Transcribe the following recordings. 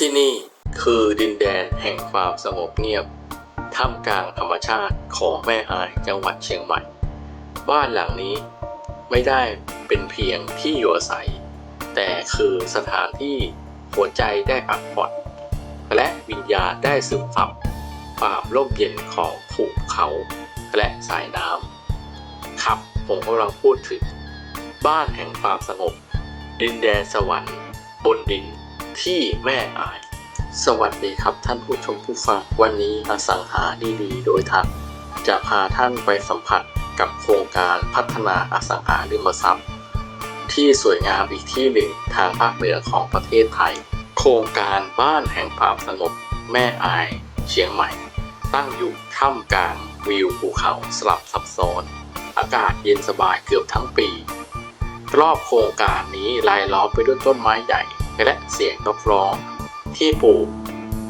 ที่นี่คือดินแดนแห่งความสงบเงียบท่ามกลางธรรมชาติของแม่อายจังหวัดเชียงใหม่ บ้านหลังนี้ไม่ได้เป็นเพียงที่อยู่อาศัย แต่คือสถานที่หัวใจได้พักผ่อนและวิญญาณได้ซึมซับความร่มเย็นของภูเขาและสายน้ำครับผมกำลังพูดถึง บ้านแห่งความสงบ ดินแดนสวรรค์บนดิน ที่แม่อาย สวัสดีครับท่านผู้ชมผู้ฟังวันนี้อสังหาดีๆ โดยทักจะพาท่านไปสัมผัสกับโครงการพัฒนาอสังหาริมทรัพย์ ที่สวยงามอีกที่หนึ่งทางภาคเหนือของประเทศไทย โครงการบ้านแห่งความสงบแม่อาย เชียงใหม่ ตั้งอยู่ท่ามกลางวิวภูเขาสลับซับซ้อน อากาศเย็นสบายเกือบทั้งปี รอบโครงการนี้รายล้อมไปด้วยต้นไม้ใหญ่ และเสียงนกร้องที่ปลูก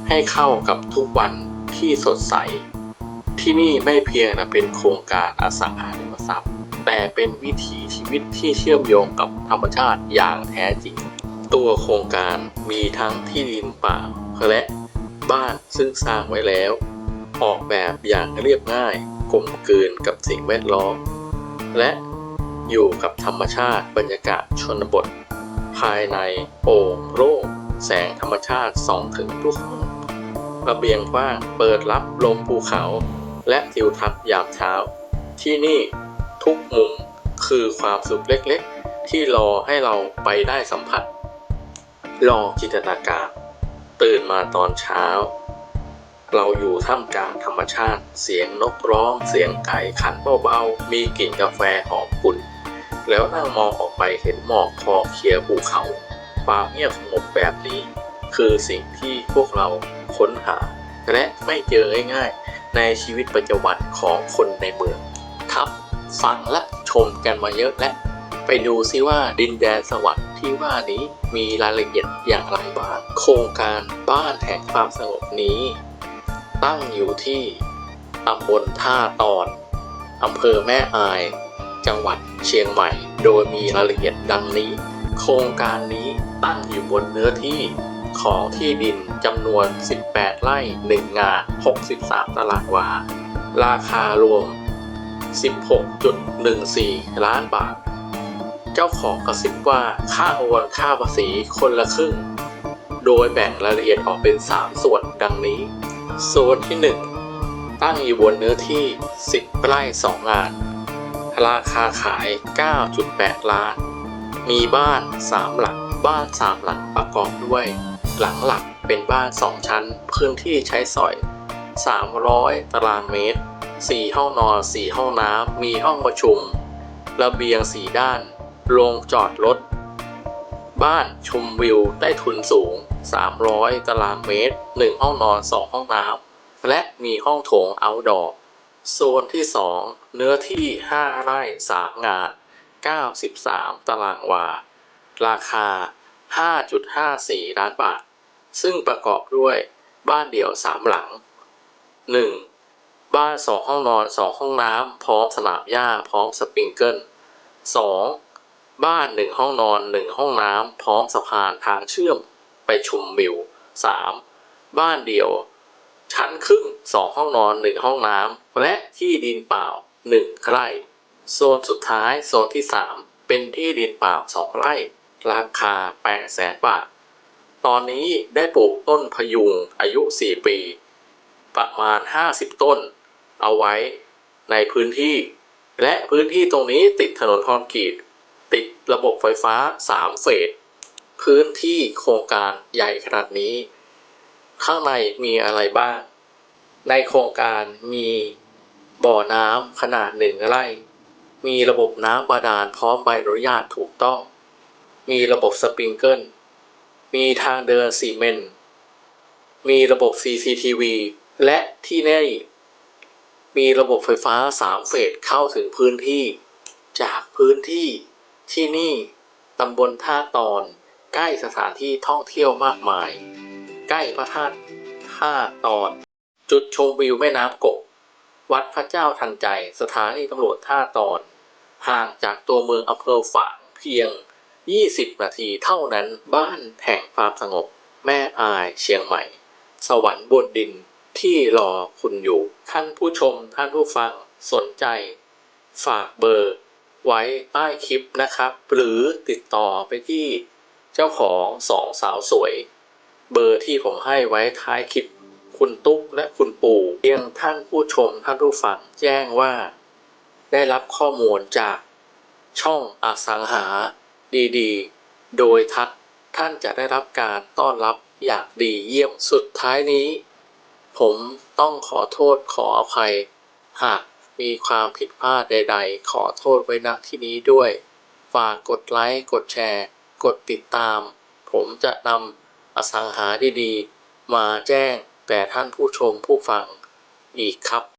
ให้เข้ากับทุกวันที่สดใส ที่นี่ไม่เพียงแต่เป็นโครงการอสังหาริมทรัพย์ แต่เป็นวิถีชีวิตที่เชื่อมโยงกับธรรมชาติอย่างแท้จริง ตัวโครงการมีทั้งที่ดินป่าและบ้านซึ่งสร้างไว้แล้ว ออกแบบอย่างเรียบง่ายกลมกลืนกับสิ่งแวดล้อม และอยู่กับธรรมชาติบรรยากาศชนบท ภายในโอ่งโล่งแสงธรรมชาติส่องถึงทุกห้องระเบียงกว้างเปิดรับลมภูเขา และทิวทัศน์ยามเช้า ที่นี่ทุกมุมคือความสุขเล็กๆ ที่รอให้เราไปได้สัมผัสลองจินตนาการ ตื่นมาตอนเช้า เราอยู่ท่ามกลางธรรมชาติ เสียงนกร้อง เสียงไก่ขันเบาๆมีกลิ่นกาแฟหอมกลุ่น แล้วนั่งมองออกไปเห็นหมอกคลอเคลียร์ภูเขา ความเงียบสงบแบบนี้ คือสิ่งที่พวกเราค้นหา และไม่เจอง่ายๆในชีวิตประจำวันของคนในเมืองครับฟังและชมกันมาเยอะและ ไปดูซิว่าดินแดนสวรรค์ที่ว่านี้มีรายละเอียดอย่างไรบ้างโครงการบ้านแห่งความสงบนี้ ตั้งอยู่ที่ตำบลท่าตอนอำเภอแม่อาย จังหวัดเชียงใหม่ โดยมีรายละเอียดดังนี้ โครงการนี้ตั้งอยู่บนเนื้อที่ของที่ดินจำนวน 18 ไร่ 1 งา63 ตารางวา ราคารวม 16.14 ล้านบาท เจ้าของกระซิบว่าค่าโอนค่าภาษีคนละครึ่ง โดยแบ่งรายละเอียดออกเป็น 3 ส่วนดังนี้ ส่วนที่ 1 ตั้งอยู่บนเนื้อที่ 10 ไร่ 2 งาน ราคาขาย 9.8 ล้าน มีบ้าน 3 หลัง บ้าน 3 หลังประกอบด้วย หลังหลักเป็นบ้าน 2 ชั้น พื้นที่ใช้สอย 300 ตารางเมตร 4 ห้องนอน 4 ห้องน้ำ มีห้องประชุม ระเบียง 4 ด้าน โรงจอดรถ บ้านชมวิวใต้ทุนสูง 300 ตารางเมตร 1 ห้องนอน 2 ห้องน้ำ และมีห้องโถงอ outdoor โซนที่ 2 เนื้อที่ 5 ไร่ 3 งาน 93 ตารางวา ราคา 5.54 ล้านบาท ซึ่งประกอบด้วยบ้านเดี่ยว 3 หลัง 1. บ้าน 2 ห้องนอน 2 ห้องน้ำ พร้อมสนามหญ้า พร้อมสปริงเกิล 2. บ้าน 1 ห้องนอน 1 ห้องน้ำ พร้อมสะพานทางเชื่อมไปชมวิว 3. บ้านเดี่ยว ชั้นครึ่ง 2 ห้องนอน 1 ห้องน้ำและที่ดินเปล่า 1 ไร่ โซนสุดท้ายโซนที่ 3 เป็นที่ดินเปล่า 2 ไร่ ราคา 8 แสนบาท ตอนนี้ได้ปลูกต้นพยุงอายุ 4 ปี ประมาณ 50 ต้น เอาไว้ในพื้นที่ และพื้นที่ตรงนี้ติดถนนคอนกรีต ติดระบบไฟฟ้า 3 เฟสพื้นที่โครงการใหญ่ขนาดนี้ ข้างในมีอะไรบ้าง ในโครงการมีบ่อน้ำขนาดหนึ่งไร่ มีระบบน้ำบาดาลพร้อมใบอนุญาตถูกต้อง มีระบบสปริงเกิล มีทางเดินซีเมนต์มีระบบ CCTV และที่นี่มีระบบไฟฟ้า 3 เฟสเข้าถึงพื้นที่ จากพื้นที่ที่นี่ตำบลท่าตอน ใกล้สถานที่ท่องเที่ยวมากมาย ใกล้พระธาตุท่าตอน จุดชมวิวแม่น้ำกบ วัดพระเจ้าทันใจ สถานีตำรวจท่าตอน ห่างจากตัวเมืองอำเภอฝางเพียง 20 นาทีเท่านั้นบ้านแห่งความสงบ แม่อายเชียงใหม่ สวรรค์บนดินที่รอคุณอยู่ ท่านผู้ชมท่านผู้ฟังสนใจ ฝากเบอร์ ไว้ใต้คลิปนะครับ หรือติดต่อไปที่เจ้าของสองสาวสวย เบอร์ที่ผมให้ไว้ท้ายคลิปคุณตุ๊กและคุณปู่เพียงท่านผู้ชมท่านผู้ฟังแจ้งว่า ได้รับข้อมูลจากช่องอสังหาดีๆ โดยทักท่านจะได้รับการต้อนรับอย่างดีเยี่ยมสุดท้ายนี้ ผมต้องขอโทษขออภัย หากมีความผิดพลาดใด ๆ ขอโทษไว้ณที่นี้ด้วย ฝากกดไลค์ กดแชร์ กดติดตาม ผมจะนำ อสังหาดีๆ มาแจ้งแต่ท่านผู้ชมผู้ฟังอีกครับ